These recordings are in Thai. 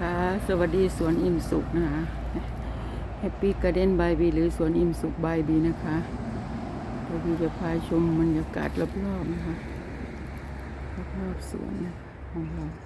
คะ สวัสดีสวนอิ่มสุขนะคะแฮปปี้การ์เด้นบายบีหรือสวนอิ่มสุขบายบีนะคะเดี๋ยบีจะพาชมบรรยากาศรอบๆนะคะรอบๆสวนของเรา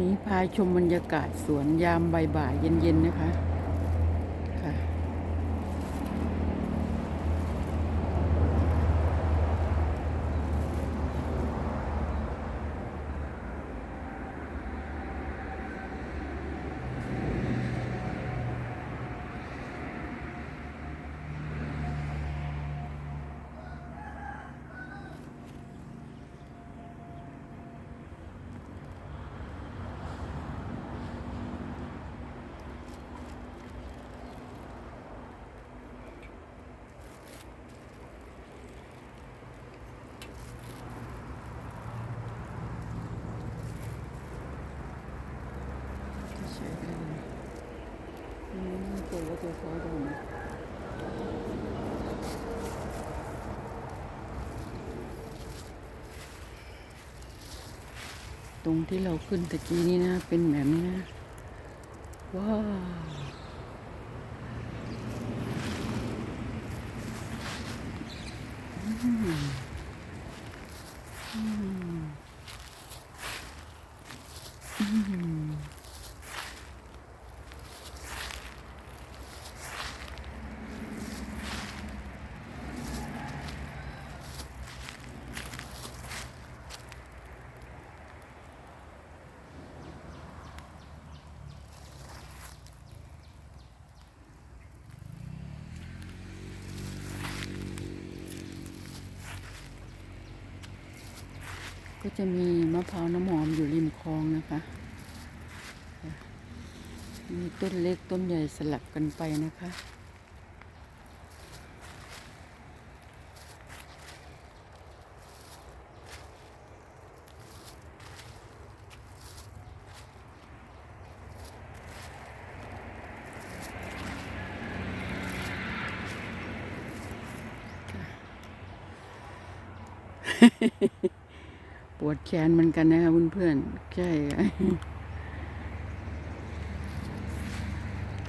นี้พาชมบรรยากาศสวนยามบ่ายๆเย็นๆนะคะ ใช่ได้เลยอืม ตัวก็จะฟ้าดำตรงที่เราขึ้นตะกี้นี่นะ เป็นแบบนี้นะ ว้าว ก็จะมีมะพร้าวน้ำหอมอยู่ริมคลองนะคะ มีต้นเล็กต้นใหญ่สลับกันไปนะคะ ปวดแขนเหมือนกันนะคะเพื่อนๆใช่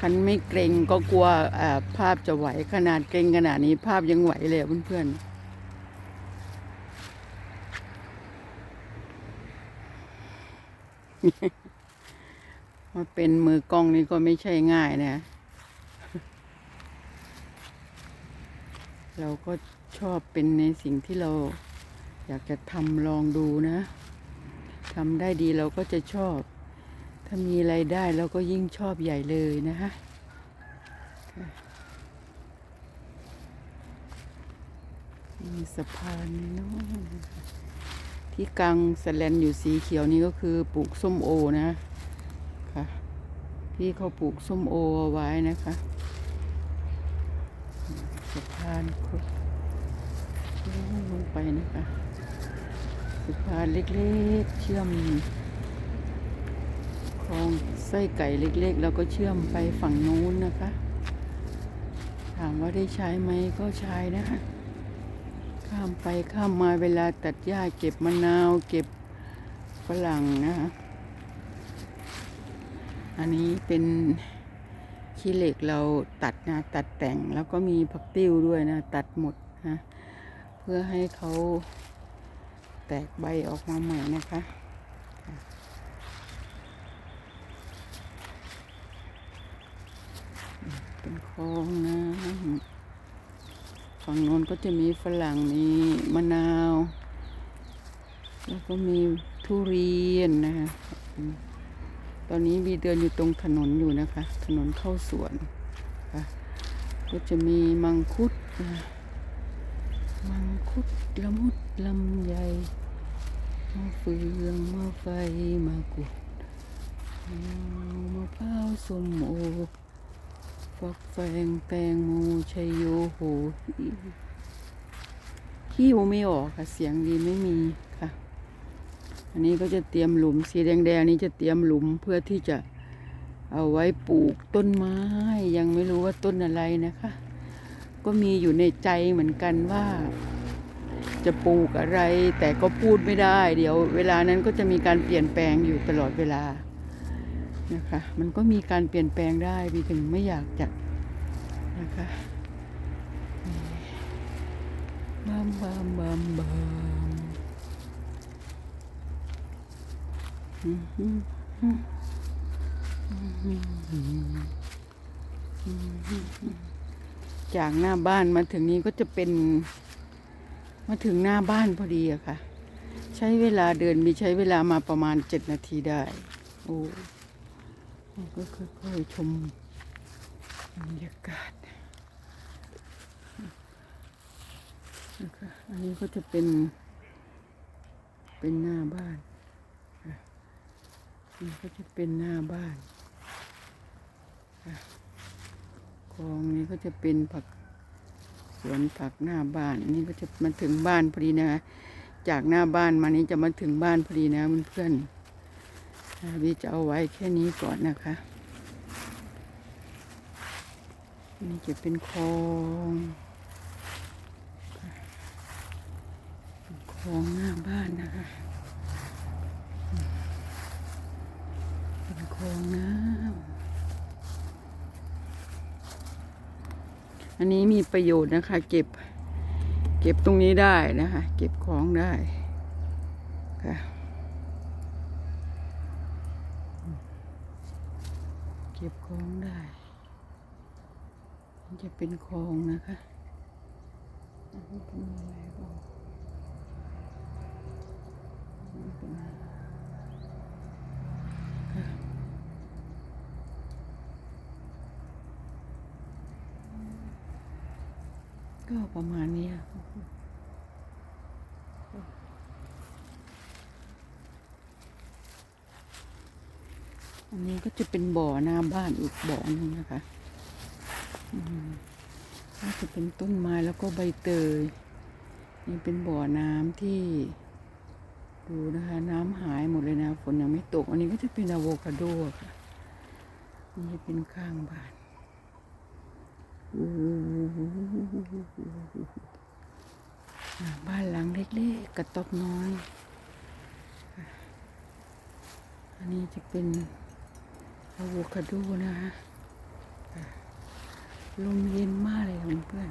คันไม่เกรงก็กลัวภาพจะไหวขนาดเกรงขนาดนี้ภาพยังไหวเลยเพื่อนๆมาเป็นมือกล้องนี่ก็ไม่ใช่ง่ายนะ เราก็ชอบเป็นในสิ่งที่เรา อยากจะทำลองดูนะทำได้ดีเราก็จะชอบ ถ้ามีไรายได้เราก็ยิ่งชอบใหญ่เลยนะฮะมีสะพานนี่เนาะที่กลางสแลนอยู่สีเขียวนี่ก็คือปลูกส้มโอนะค่ะพี่เขาปลูกส้มโอเอาไว้นะคะสะพานครุลงไปนะคะ สะพานเล็กๆ เชื่อมคลองไส้ไก่เล็กๆ แล้วก็เชื่อมไปฝั่งนู้นนะคะ ถามว่าได้ใช้ไหมก็ใช้นะคะ ข้ามไปข้ามมาเวลาตัดหญ้าเก็บมะนาว เก็บฝรั่งนะคะอันนี้เป็นขี้เหล็กเราตัดนะตัดแต่งแล้วก็มีผักติ้วด้วยนะ ตัดหมดนะเพื่อให้เขา แตกใบออกมาใหม่นะคะเป็นคลองนะฝั่งโน้นก็จะมีฝรั่งมีมะนาว แล้วก็มีทุเรียนนะคะตอนนี้มีเดินอยู่ตรงถนนอยู่นะคะ ถนนเข้าสวนก็จะมีมังคุดนะ มังคุดละมุดลำไยมะเฟืองมะไฟมะกรูดมะพร้าวส้มโอฟักแฟงแตงโมชัยโยโหขี้วไม่ออกค่ะ เสียงดีไม่มีค่ะ อันนี้ก็จะเตรียมหลุมสีแดงๆนี้จะเตรียมหลุมเพื่อที่จะเอาไว้ปลูกต้นไม้ ยังไม่รู้ว่าต้นอะไรนะคะ ก็มีอยู่ในใจเหมือนกันว่า จะปลูกอะไร แต่ก็พูดไม่ได้ เดี๋ยว เวลานั้นก็จะมีการเปลี่ยนแปลงอยู่ตลอดเวลานะคะมันก็มีการเปลี่ยนแปลงได้พี่ถึงไม่อยากจะนะคะบามบามบามบาม จากหน้าบ้านมาถึงนี้ก็จะเป็น มาถึงหน้าบ้านพอดีอะค่ะ ใช้เวลาเดินมีใช้เวลามาประมาณเจ็ดนาทีได้ โอ้ก็ค่อยๆชมบรรยากาศนะคะอันนี้ก็จะเป็น เป็นหน้าบ้านนี่ก็จะเป็นหน้าบ้านค่ะ องนี้ก็จะเป็นผักสวนผักหน้าบ้าน อันนี้ก็จะมาถึงบ้านพอดีนะคะจากหน้าบ้านมานี้จะมาถึงบ้านพอดีนะเพื่อนๆอ่าวิจะเอาไว้แค่นี้ก่อนนะคะนี่จะเป็นคลองคลองหน้าบ้านนะคะเป็นคลองน้ำ อันนี้มีประโยชน์นะคะ เก็บ เก็บตรงนี้ได้นะคะ เก็บของได้ค่ะเก็บของได้จะเป็นคลองนะคะอันนี้เป็นอะไรบ้างอันนี้เป็นอะไรค่ะ ก็ประมาณนี้อะอันนี้ก็จะเป็นบ่อหน้าบ้านอีกบ่อนึงนะคะอืมก็จะเป็นต้นไม้แล้วก็ใบเตย นี่เป็นบ่อน้ำที่ ดูนะคะ น้ำหายหมดเลยนะฝนยังไม่ตก อันนี้ก็จะเป็นอะโวคาโดค่ะ นี่เป็นข้างบ้าน บ้านหลังเล็กๆกระต๊อบน้อย อันนี้จะเป็นอะโวคาโดนะคะลมเย็นมากเลยเพื่อน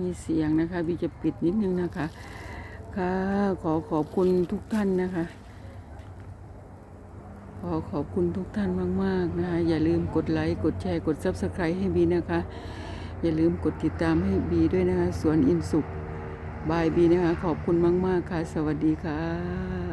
มีเสียงนะคะบีจะปิดนิดนึงนะคะ ค่ะ ขอขอบคุณทุกท่านนะคะ ขอขอบคุณทุกท่านมาก ๆ นะคะ อย่าลืมกดไลค์กดแชร์กดซับสไครต์ให้บีนะคะ อย่าลืมกดติดตามให้บีด้วยนะคะสวนอินสุขบายบีนะคะ ขอบคุณมาก ๆ ค่ะ สวัสดีค่ะ